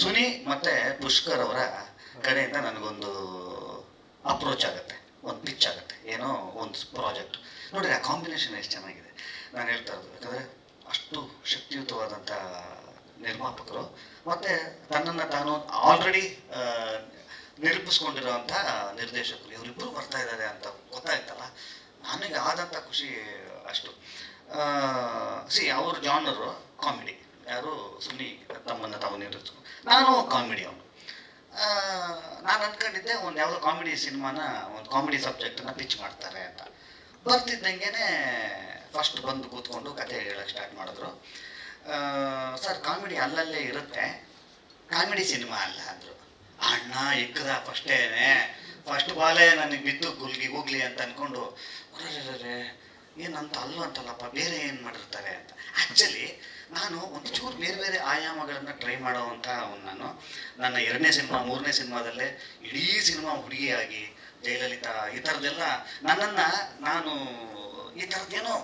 ಸುನಿ ಮತ್ತು ಪುಷ್ಕರ್ ಅವರ ಕಡೆಯಿಂದ ನನಗೊಂದು ಅಪ್ರೋಚ್ ಆಗುತ್ತೆ, ಒಂದು ಪಿಚ್ ಆಗುತ್ತೆ, ಏನೋ ಒಂದು ಪ್ರಾಜೆಕ್ಟ್ ನೋಡಿರಿ, ಆ ಕಾಂಬಿನೇಷನ್ ಎಷ್ಟು ಚೆನ್ನಾಗಿದೆ. ನಾನು ಹೇಳ್ತಾ ಇರೋದು, ಯಾಕಂದರೆ ಅಷ್ಟು ಶಕ್ತಿಯುತವಾದಂಥ ನಿರ್ಮಾಪಕರು, ಮತ್ತು ತನ್ನನ್ನು ತಾನು ಆಲ್ರೆಡಿ ನಿರೂಪಿಸ್ಕೊಂಡಿರೋಂಥ ನಿರ್ದೇಶಕರು. ಇವರಿಬ್ಬರು ಬರ್ತಾ ಇದ್ದಾರೆ ಅಂತ ಗೊತ್ತಾಯ್ತಲ್ಲ? ನನಗೆ ಆದಂಥ ಖುಷಿ ಅಷ್ಟು. ಸಿ ಅವ್ರ ಜಾನರು ಕಾಮಿಡಿ ಯಾರು ಸುನಿ ತಮ್ಮನ್ನು ತಾವು ನಿರ್ಧರಿಸ್ಕೊ ನಾನು ಕಾಮಿಡಿ ಅವನು. ನಾನು ಅಂದ್ಕೊಂಡಿದ್ದೆ ಒಂದು ಯಾವುದೋ ಕಾಮಿಡಿ ಸಿನಿಮಾನ, ಒಂದು ಕಾಮಿಡಿ ಸಬ್ಜೆಕ್ಟನ್ನು ಪಿಚ್ ಮಾಡ್ತಾರೆ ಅಂತ. ಬರ್ತಿದ್ದಂಗೆ ಫಸ್ಟ್ ಬಂದು ಕೂತ್ಕೊಂಡು ಕತೆ ಹೇಳಕ್ಕೆ ಸ್ಟಾರ್ಟ್ ಮಾಡಿದ್ರು. ಸರ್, ಕಾಮಿಡಿ ಅಲ್ಲಲ್ಲೇ ಇರುತ್ತೆ. ಕಾಮಿಡಿ ಸಿನಿಮಾ ಅಲ್ಲ ಅಂದರು. ಅಣ್ಣ ಇಕ್ಕದ ಫಸ್ಟೇನೆ ಫಸ್ಟ್ ಬಾಲೇ ನನಗೆ ಬಿತ್ತು ಗುಲ್ಗಿ ಹೋಗ್ಲಿ ಅಂತ ಅಂದ್ಕೊಂಡು ಏನಂತ ಏನಂತ ಅಲ್ವಂತಲ್ಲಪ್ಪ ಬೇರೆ ಏನು ಮಾಡಿರ್ತಾರೆ? ಅಂತ. ಆ್ಯಕ್ಚುಲಿ ನಾನು ಒಂಚೂರು ಚೂರು ಬೇರೆ ಬೇರೆ ಆಯಾಮಗಳನ್ನು ಟ್ರೈ ಮಾಡೋವಂಥ ನಾನು. ನನ್ನ ಎರಡನೇ ಸಿನಿಮಾ, ಮೂರನೇ ಸಿನಿಮಾದಲ್ಲೇ ಇಡೀ ಸಿನಿಮಾ ಹುಡುಗಿಯಾಗಿ, ಜಯಲಲಿತಾ, ಈ ಥರದ್ದೆಲ್ಲ ನನ್ನನ್ನು ನಾನು ಈ ಥರದ್ದೇನೋ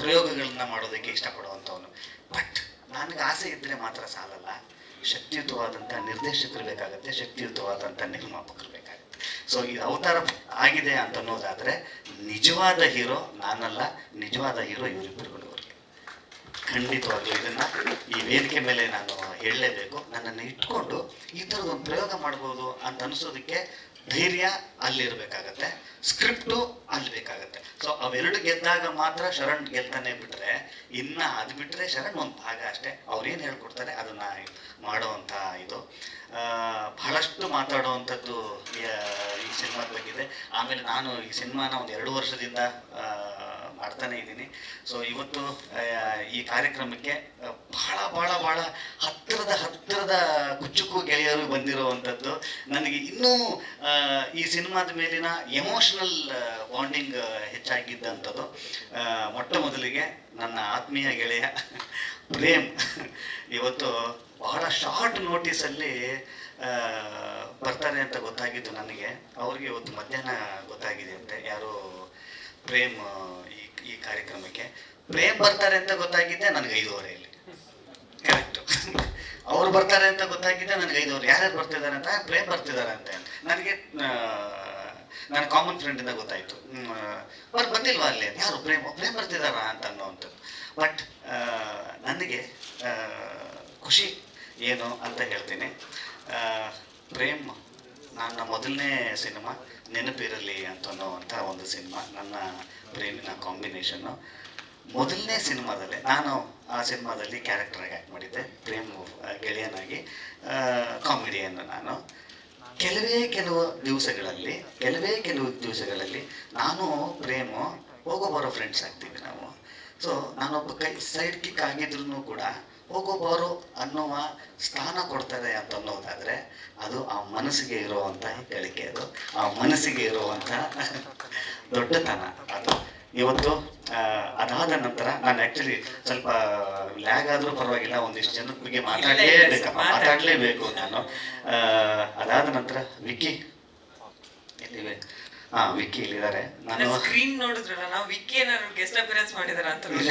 ಪ್ರಯೋಗಗಳನ್ನ ಮಾಡೋದಕ್ಕೆ ಇಷ್ಟಪಡುವಂಥವನು. ಬಟ್ ನನಗೆ ಆಸೆ ಇದ್ದರೆ ಮಾತ್ರ ಸಾಲಲ್ಲ. ಶಕ್ತಿಯುತವಾದಂಥ ನಿರ್ದೇಶಕರು ಬೇಕಾಗುತ್ತೆ ಶಕ್ತಿಯುತವಾದಂಥ ನಿರ್ಮಾಪಕರು ಬೇಕಾಗುತ್ತೆ. ಸೊ ಈ ಅವತಾರ ಆಗಿದೆ ಅಂತ ಅನ್ನೋದಾದರೆ ನಿಜವಾದ ಹೀರೋ ನಾನಲ್ಲ, ನಿಜವಾದ ಹೀರೋ ಇವರಿಬ್ಬರುಗಳು ಖಂಡಿತವಾಗ್ಲೂ ಇದನ್ನ ಈ ವೇದಿಕೆ ಮೇಲೆ ನಾನು ಹೇಳಲೇಬೇಕು. ನನ್ನನ್ನು ಇಟ್ಕೊಂಡು ಈ ಥರದೊಂದು ಪ್ರಯೋಗ ಮಾಡ್ಬೋದು ಅಂತ ಅನಿಸೋದಕ್ಕೆ ಧೈರ್ಯ ಅಲ್ಲಿರ್ಬೇಕಾಗತ್ತೆ, ಸ್ಕ್ರಿಪ್ಟು ಅಲ್ಲಿ ಬೇಕಾಗತ್ತೆ ಸೊ ಅವೆರಡು ಗೆದ್ದಾಗ ಮಾತ್ರ ಶರಣ್ ಗೆಲ್ತಾನೆ ಬಿಟ್ರೆ, ಇನ್ನ ಅದು ಬಿಟ್ರೆ ಶರಣ್ ಒಂದು ಭಾಗ ಅಷ್ಟೇ. ಅವ್ರೇನು ಹೇಳ್ಕೊಡ್ತಾರೆ ಅದನ್ನ ಮಾಡೋವಂಥ ಇದು. ಬಹಳಷ್ಟು ಮಾತಾಡುವಂಥದ್ದು ಈ ಸಿನಿಮಾದ ಬಗ್ಗೆ ಆಮೇಲೆ ನಾನು ಈ ಸಿನಿಮಾನ ಒಂದು ಎರಡು ವರ್ಷದಿಂದ ಮಾಡ್ತಾನೆ ಇದ್ದೀನಿ. ಸೊ ಇವತ್ತು ಈ ಕಾರ್ಯಕ್ರಮಕ್ಕೆ ಬಹಳ ಬಹಳ ಬಹಳ ಹತ್ತಿರದ ಹತ್ತಿರದ ಕುಚ್ಚುಕು ಗೆಳೆಯರು ಬಂದಿರುವಂಥದ್ದು. ನನಗೆ ಇನ್ನೂ ಈ ಸಿನಿಮಾದ ಮೇಲಿನ ಎಮೋಷನಲ್ ಬಾಂಡಿಂಗ್ ಹೆಚ್ಚಾಗಿದ್ದಂಥದ್ದು. ಮೊಟ್ಟ ಮೊದಲಿಗೆ ನನ್ನ ಆತ್ಮೀಯ ಗೆಳೆಯ ಪ್ರೇಮ್ ಇವತ್ತು ಬಹಳ ಶಾರ್ಟ್ ನೋಟಿಸಲ್ಲಿ ಬರ್ತಾರೆ ಅಂತ ಗೊತ್ತಾಗಿದ್ದು ನನಗೆ. ಅವ್ರಿಗೆ ಇವತ್ತು ಮಧ್ಯಾಹ್ನ ಗೊತ್ತಾಗಿದೆ ಅಂತೆ ಯಾರೋ ಪ್ರೇಮ್ ಈ ಈ ಕಾರ್ಯಕ್ರಮಕ್ಕೆ. ಪ್ರೇಮ್ ಬರ್ತಾರೆ ಅಂತ ಗೊತ್ತಾಗಿದ್ದೆ ನನಗೆ ಐದುವರೆಯಲ್ಲಿ ಕರೆಕ್ಟ್ ಅವ್ರು ಬರ್ತಾರೆ ಅಂತ ಗೊತ್ತಾಗಿದ್ದೆ ನನಗೆ ಐದುವರೆ. ಯಾರ್ಯಾರು ಬರ್ತಿದ್ದಾರೆ ಅಂತ? ಪ್ರೇಮ್ ಬರ್ತಿದ್ದಾರೆ ಅಂತ ನನಗೆ ನನ್ನ ಕಾಮನ್ ಫ್ರೆಂಡಿಂದ ಗೊತ್ತಾಯ್ತು. ಅವ್ರು ಬಂದಿಲ್ವಾ ಅಲ್ಲಿ? ಯಾರು ಪ್ರೇಮ್? ಪ್ರೇಮ್ ಬರ್ತಿದಾರಾ ಅಂತ ಅನ್ನೋವಂಥದ್ದು ಬಟ್ ನನಗೆ ಖುಷಿ ಏನು ಅಂತ ಹೇಳ್ತೀನಿ. ಪ್ರೇಮ್ ನನ್ನ ಮೊದಲನೇ ಸಿನಿಮಾ, ನೆನಪಿರಲಿ ಅಂತ ಅನ್ನೋವಂಥ ಒಂದು ಸಿನಿಮಾ, ನನ್ನ ಪ್ರೇಮಿನ ಕಾಂಬಿನೇಷನ್ನು. ಮೊದಲನೇ ಸಿನಿಮಾದಲ್ಲಿ, ನಾನು ಆ ಸಿನಿಮಾದಲ್ಲಿ ಕ್ಯಾರೆಕ್ಟರಾಗಿ ಆ್ಯಕ್ಟ್ ಮಾಡಿದ್ದೆ, ಪ್ರೇಮ್ ಗೆಳೆಯನಾಗಿ ಕಾಮಿಡಿಯನ್ನು ನಾನು. ಕೆಲವೇ ಕೆಲವು ದಿವಸಗಳಲ್ಲಿ, ಕೆಲವೇ ಕೆಲವು ದಿವಸಗಳಲ್ಲಿ ನಾನು, ಪ್ರೇಮು, ಹೋಗೋ ಬರೋ ಫ್ರೆಂಡ್ಸ್ ಆಗ್ತೀವಿ ನಾವು. ಸೊ ನಾನೊಬ್ಬ ಕೈ ಸೈಡ್ ಕಿಕ್ ಆಗಿದ್ರು ಕೂಡ ಹೋಗೋ ಬರೋ ಅನ್ನುವ ಸ್ಥಾನ ಕೊಡ್ತಾರೆ ಅಂತ ಅನ್ನೋದಾದ್ರೆ ಅದು ಆ ಮನಸ್ಸಿಗೆ ಇರುವಂಥ ಹೇಳಿಕೆ ಅದು. ಆ ಮನಸ್ಸಿಗೆ ಇರುವಂತಹ ದೊಡ್ಡತನ ಅದು. ಇವತ್ತು ಆ, ಅದಾದ ನಂತರ ನಾನು ಆ್ಯಕ್ಚುಲಿ ಸ್ವಲ್ಪ ಲ್ಯಾಗ್ ಆದರೂ ಪರವಾಗಿಲ್ಲ ಒಂದಿಷ್ಟು ಜನದ ಬಗ್ಗೆ ಮಾತಾಡಲೇಬೇಕಪ್ಪ ಮಾತಾಡಲೇಬೇಕು ನಾನು. ಅದಾದ ನಂತರ ವಿಕಿ ಎಲ್ಲಿವೆ? ಹಾಂ ವಿಕ್ಕಿ ಇಲ್ಲಿದ್ದಾರೆ. ನಾನು ಸ್ಕ್ರೀನ್ ನೋಡಿದ್ರಲ್ಲ ನಾವು ವಿಕ್ಕಿ ಏನಾದ್ರು ಗೆಸ್ಟ್ ಅಪಿಯರೆನ್ಸ್ ಮಾಡಿದಾರ ಅಂತ ಇಲ್ಲ.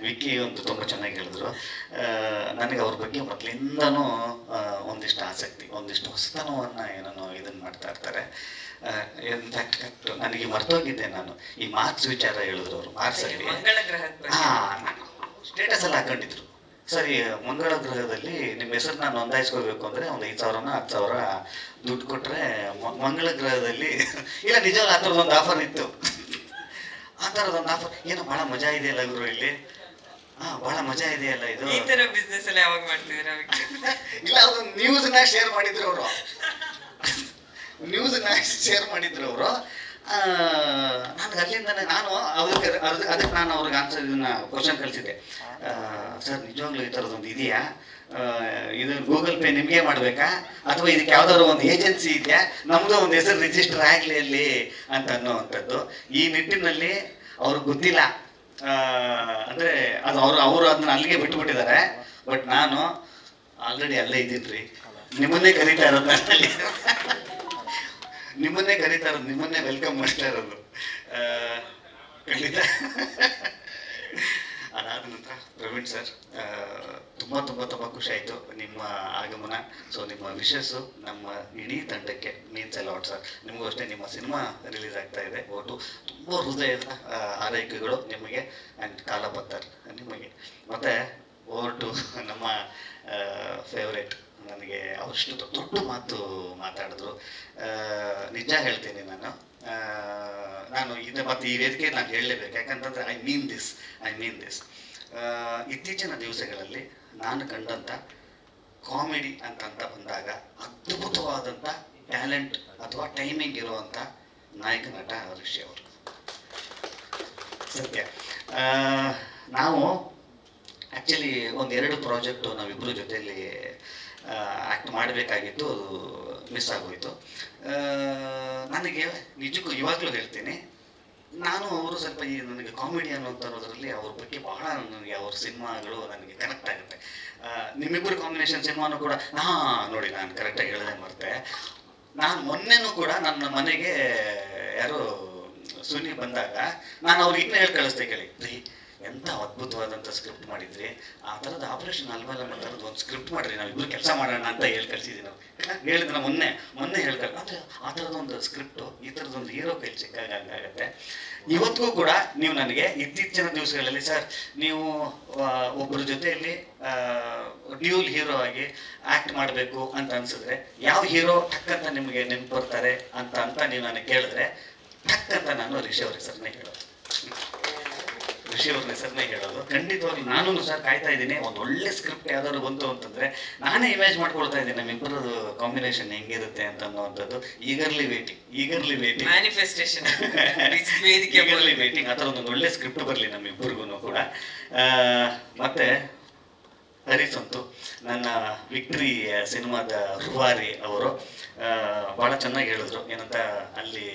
ವಿಕ್ಕಿ ಒಂದು ತುಂಬ ಚೆನ್ನಾಗಿ ಹೇಳಿದ್ರು. ಆ, ನನಗೆ ಅವ್ರ ಬಗ್ಗೆ ಮೊದಲಿಂದನೂ ಆ, ಒಂದಿಷ್ಟು ಆಸಕ್ತಿ ಒಂದಿಷ್ಟು ಹೊಸತನವನ್ನು ಏನೋ ಇದನ್ನು ಮಾಡ್ತಾ ಇರ್ತಾರೆ. ಇನ್ಫ್ಯಾಕ್ಟ್ ನನಗೆ ಮರ್ತೋಗಿದ್ದೆ ನಾನು. ಈ ಮಾರ್ಕ್ಸ್ ವಿಚಾರ ಹೇಳಿದ್ರು ಅವರು ಮಾರ್ಕ್ಸಲ್ಲಿ. ಹಾಂ ಸ್ಟೇಟಸ್ ಎಲ್ಲ ಹಾಕೊಂಡಿದ್ರು. ಸರಿ ಮಂಗಳ ಗ್ರಹದಲ್ಲಿ ನಿಮ್ಮ ಹೆಸರನ್ನ ನೋಂದಾಯಿಸ್ಕೋಬೇಕು ಅಂದರೆ ಒಂದು ಐದು ಸಾವಿರನ ಹತ್ತು ಸಾವಿರ ದುಡ್ಡು ಕೊಟ್ಟರೆ ಮಂಗಳ ಗ್ರಹದಲ್ಲಿ ಇಲ್ಲ ನಿಜವಾಗ ಆ ಥರದೊಂದು ಆಫರ್ ಇತ್ತು. ಆ ಥರದೊಂದು ಆಫರ್ ಏನೋ ಭಾಳ ಮಜಾ ಇದೆಯಲ್ಲ ಗುರು ಇಲ್ಲಿ? ಹಾ ಭಾಳ ಮಜಾ ಇದೆಯಲ್ಲ ಇದು? ಈ ತರ ಬಿಸ್ನೆಸ್ ಎಲ್ಲ ಯಾವಾಗ ಮಾಡ್ತಿದ್ದೀರಾ ಇಲ್ಲ ಅದೊಂದು ನ್ಯೂಸ್ನ ಶೇರ್ ಮಾಡಿದ್ರು ಅವರು. ನ್ಯೂಸ್ನ ಶೇರ್ ಮಾಡಿದ್ರು ಅವರು. ನನಗೆ ಅಲ್ಲಿಂದನೇ ನಾನು ಅವ್ರಿಗೆ ಅದ್- ಅದಕ್ಕೆ ನಾನು ಅವ್ರಿಗೆ ಆನ್ಸರ್ ಇದನ್ನ ಕ್ವಶನ್ ಕಳಿಸಿದ್ದೆ. ಸರ್, ನಿಜವಾಗ್ಲೂ ಈ ಥರದೊಂದು ಇದೆಯಾ? ಇದು ಗೂಗಲ್ ಪೇ ನಿಮಗೆ ಮಾಡಬೇಕಾ? ಅಥವಾ ಇದಕ್ಕೆ ಯಾವ್ದಾದ್ರು ಒಂದು ಏಜೆನ್ಸಿ ಇದೆಯಾ? ನಮ್ಮದು ಒಂದು ಹೆಸರು ರಿಜಿಸ್ಟರ್ ಆಗಲಿ ಅಲ್ಲಿ ಅಂತ ಅನ್ನೋವಂಥದ್ದು. ಈ ನಿಟ್ಟಿನಲ್ಲಿ ಅವ್ರಿಗೆ ಗೊತ್ತಿಲ್ಲ. ಅಂದರೆ ಅದು ಅವರು ಅವರು ಅದನ್ನ ಅಲ್ಲಿಗೆ ಬಿಟ್ಟುಬಿಟ್ಟಿದ್ದಾರೆ ಬಟ್ ನಾನು ಆಲ್ರೆಡಿ ಅಲ್ಲೇ ಇದ್ದೀನಿ ರೀ. ನಿಮ್ಮನ್ನೇ ಕರೀತಾ ಇರೋದು ನಾನು ಅಲ್ಲಿ ನಿಮ್ಮನ್ನೇ ಕರೀತಾ ಇರೋದು ನಿಮ್ಮನ್ನೇ ವೆಲ್ಕಮ್ ಮಾಡ್ತಾ ಇರೋದು. ಖಂಡಿತ. ಅದಾದ ನಂತರ ಪ್ರವೀಣ್ ಸರ್ ತುಂಬ ತುಂಬ ತುಂಬ ಖುಷಿ ಆಯಿತು ನಿಮ್ಮ ಆಗಮನ. ಸೊ ನಿಮ್ಮ ವಿಶಸ್ಸು ನಮ್ಮ ಇಡೀ ತಂಡಕ್ಕೆ ಮೀನ್ಸ್ ಎಲ್ಲ ಸರ್ ನಿಮಗೂ ಅಷ್ಟೇ ನಿಮ್ಮ ಸಿನಿಮಾ ರಿಲೀಸ್ ಆಗ್ತಾ ಇದೆ. ಒಟ್ಟು ತುಂಬ ಹೃದಯದ ಆರೈಕೆಗಳು ನಿಮಗೆ ಆ್ಯಂಡ್ ಕಾಲಪತ್ತರ್ ನಿಮಗೆ. ಮತ್ತು ಓಟು ನಮ್ಮ ಫೇವ್ರೇಟ್ ನನಗೆ ಅವಷ್ಟು ದೊಡ್ಡ ಮಾತು ಮಾತಾಡಿದ್ರು. ನಿಜ ಹೇಳ್ತೀನಿ ನಾನು. ನಾನು ಇದು ಮತ್ತು ಈ ವೇದಿಕೆ ನಾನು ಹೇಳಲೇಬೇಕು. ಯಾಕಂತಂದರೆ I mean this I mean this ಇತ್ತೀಚಿನ ದಿವಸಗಳಲ್ಲಿ ನಾನು ಕಂಡಂಥ ಕಾಮಿಡಿ ಅಂತಂತ ಬಂದಾಗ ಅದ್ಭುತವಾದಂಥ ಟ್ಯಾಲೆಂಟ್ ಅಥವಾ ಟೈಮಿಂಗ್ ಇರುವಂಥ ನಾಯಕ ನಟ ಋಷಿ ಅವರು. ಸತ್ಯ. ನಾವು ಆ್ಯಕ್ಚುಲಿ ಒಂದೆರಡು ಪ್ರಾಜೆಕ್ಟು ನಾವಿಬ್ಬರ ಜೊತೆಯಲ್ಲಿ ಆ್ಯಕ್ಟ್ ಮಾಡಬೇಕಾಗಿತ್ತು, ಅದು ಮಿಸ್ ಆಗೋಯಿತು. ನನಗೆ ನಿಜಕ್ಕೂ ಇವಾಗಲೂ ಹೇಳ್ತೀನಿ, ನಾನು ಅವರು ಸ್ವಲ್ಪ ಈ ನನಗೆ ಕಾಮಿಡಿ ಅನ್ನೋದರಲ್ಲಿ ಅವ್ರ ಬಗ್ಗೆ ಬಹಳ ನನಗೆ ಅವ್ರ ಸಿನಿಮಾಗಳು ನನಗೆ ಕನೆಕ್ಟ್ ಆಗುತ್ತೆ. ನಿಮ್ಮಿಬ್ಬರು ಕಾಂಬಿನೇಷನ್ ಸಿನಿಮಾನು ಕೂಡ, ಹಾ, ನೋಡಿ ನಾನು ಕರೆಕ್ಟಾಗಿ ಹೇಳದೆ ಮರ್ತೆ. ನಾನು ಮೊನ್ನೆನೂ ಕೂಡ ನನ್ನ ಮನೆಗೆ ಯಾರು ಸುನಿ ಬಂದಾಗ, ನಾನು ಅವ್ರಿಗೆ ಇನ್ನೂ ಹೇಳಿ ಕಳಿಸ್ದೆ ಕೇಳಿ ಎಂಥ ಅದ್ಭುತವಾದಂಥ ಸ್ಕ್ರಿಪ್ಟ್ ಮಾಡಿದ್ರಿ? ಆ ಥರದ ಆಪರೇಷನ್ ಅಲ್ವಲ್ಲ ಥರದ್ದು ಒಂದು ಸ್ಕ್ರಿಪ್ಟ್ ಮಾಡ್ರಿ ಇಬ್ಬರು ಕೆಲಸ ಮಾಡೋಣ ಅಂತ ಹೇಳಿ ಕಳ್ಸಿದ್ವಿ ನಾವು. ಹೇಳಿದ್ರೆ ಮೊನ್ನೆ ಮೊನ್ನೆ ಹೇಳ್ಕೊ ಆದರೆ ಆ ಥರದೊಂದು ಸ್ಕ್ರಿಪ್ಟು ಈ ಥರದೊಂದು ಹೀರೋ ಕೈ ಸಿಕ್ಕಾಗ ಹಂಗಾಗತ್ತೆ ಇವತ್ತಿಗೂ ಕೂಡ ನೀವು ನನಗೆ ಇತ್ತೀಚಿನ ದಿವಸಗಳಲ್ಲಿ ಸರ್ ನೀವು ಒಬ್ಬರ ಜೊತೆಯಲ್ಲಿ ಡ್ಯೂಲ್ ಹೀರೋ ಆಗಿ ಆಕ್ಟ್ ಮಾಡಬೇಕು ಅಂತ ಅನಿಸಿದ್ರೆ ಯಾವ ಹೀರೋ ಟಕ್ ಅಂತ ನಿಮಗೆ ನೆನ್ಪು ಬರ್ತಾರೆ ಅಂತ ಅಂತ ನೀವು ನನಗೆ ಕೇಳಿದ್ರೆ ಟಕ್ ಅಂತ ನಾನು ರಿಷಿ ಸರ್ನೇ ಹೆಸರನ್ನೇ ಹೇಳೋದು ಅವ್ರ ಹೆಸರನ್ನೇ ಹೇಳೋದು. ಖಂಡಿತವಾಗಿ ನಾನು ಸಹ ಕಾಯ್ತಾ ಇದ್ದೀನಿ. ಒಂದು ಒಳ್ಳೆ ಸ್ಕ್ರಿಪ್ಟ್ ಯಾವ್ದಾದ್ರು ಬಂತು ಅಂತಂದ್ರೆ ನಾನೇ ಇಮೇಜ್ ಮಾಡ್ಕೊಳ್ತಾ ಇದ್ದೀನಿ ನಮ್ಮಿಬ್ಬರದು ಕಾಂಬಿನೇಷನ್ ಹೆಂಗಿರುತ್ತೆ ಅಂತ ಅನ್ನುವಂಥದ್ದು eagerly waiting eagerly waiting manifestation eagerly waiting ಆ ಥರ ಒಂದು ಒಳ್ಳೆ ಸ್ಕ್ರಿಪ್ಟ್ ಬರಲಿ ನಮ್ಮಿಬ್ಬರಿಗೂ ಕೂಡ. ಮತ್ತೆ ಹರಿಸಂತು ನನ್ನ ವಿಕ್ಟ್ರಿ ಸಿನಿಮಾದ ರುವಾರಿ ಅವರು ಭಾಳ ಚೆನ್ನಾಗಿ ಹೇಳಿದ್ರು. ಏನಂತ ಅಲ್ಲಿ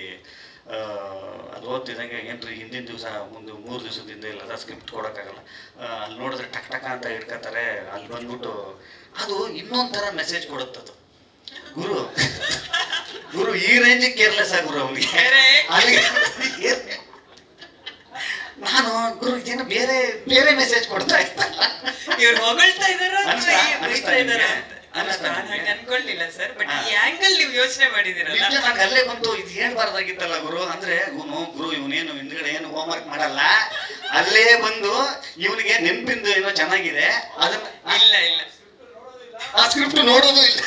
ಅದು ಓದ್ತಿದ್ದಂಗೆ ಏನ್ರಿ ಹಿಂದಿನ ದಿವಸ ಒಂದು ಮೂರು ದಿವಸದಿಂದ ಇಲ್ಲ ಅದ ಸ್ಕ್ರಿಪ್ಟ್ ಕೊಡೋಕ್ಕಾಗಲ್ಲ. ಅಲ್ಲಿ ನೋಡಿದ್ರೆ ಟಕ್ ಟಕ ಅಂತ ಇಟ್ಕೋತಾರೆ ಅಲ್ಲಿ ಬಂದ್ಬಿಟ್ಟು ಅದು ಇನ್ನೊಂಥರ ಮೆಸೇಜ್ ಕೊಡುತ್ತದು. ಗುರು ಗುರು ಈ ರೇಂಜಿಗೆ ಕೇರ್ಲೆಸ್ ಆಗುರು ಅವ್ರಿಗೆ Correct. ಅಲ್ಲಿ ನಾನು ಗುರು ಇದೇನು ಬೇರೆ ಬೇರೆ ಮೆಸೇಜ್ ಕೊಡ್ತಾ ಇದ್ದಲ್ಲ. ನಾನು? ಅನ್ಕೊಳ್ಳಿಲ್ಲ ಸರ್ ಬಟ್. ಈ ಆಂಗಲ್ ನೀವು ಯೋಚನೆ ಮಾಡಿದಿರಲ್ಲ ನಂಗೆ ಅಲ್ಲೇ ಬಂತು ಇದು ಹೇಳ್ಬಾರ್ದಾಗಿತ್ತಲ್ಲ ಗುರು? ಅಂದ್ರೆ ಇವನು ಗುರು ಇವನೇನು ಹಿಂದ್ಗಡೆ ಏನು ಹೋಮ್ವರ್ಕ್ ಮಾಡಲ್ಲ. ಅಲ್ಲೇ ಬಂದು ಇವನಿಗೆ ನೆನಪಿಂದು ಏನೋ ಚೆನ್ನಾಗಿದೆ. ಅದನ್ನ ಇಲ್ಲ ಇಲ್ಲ. ಆ ಸ್ಕ್ರಿಪ್ಟ್ ನೋಡೋದು ಇಲ್ಲ.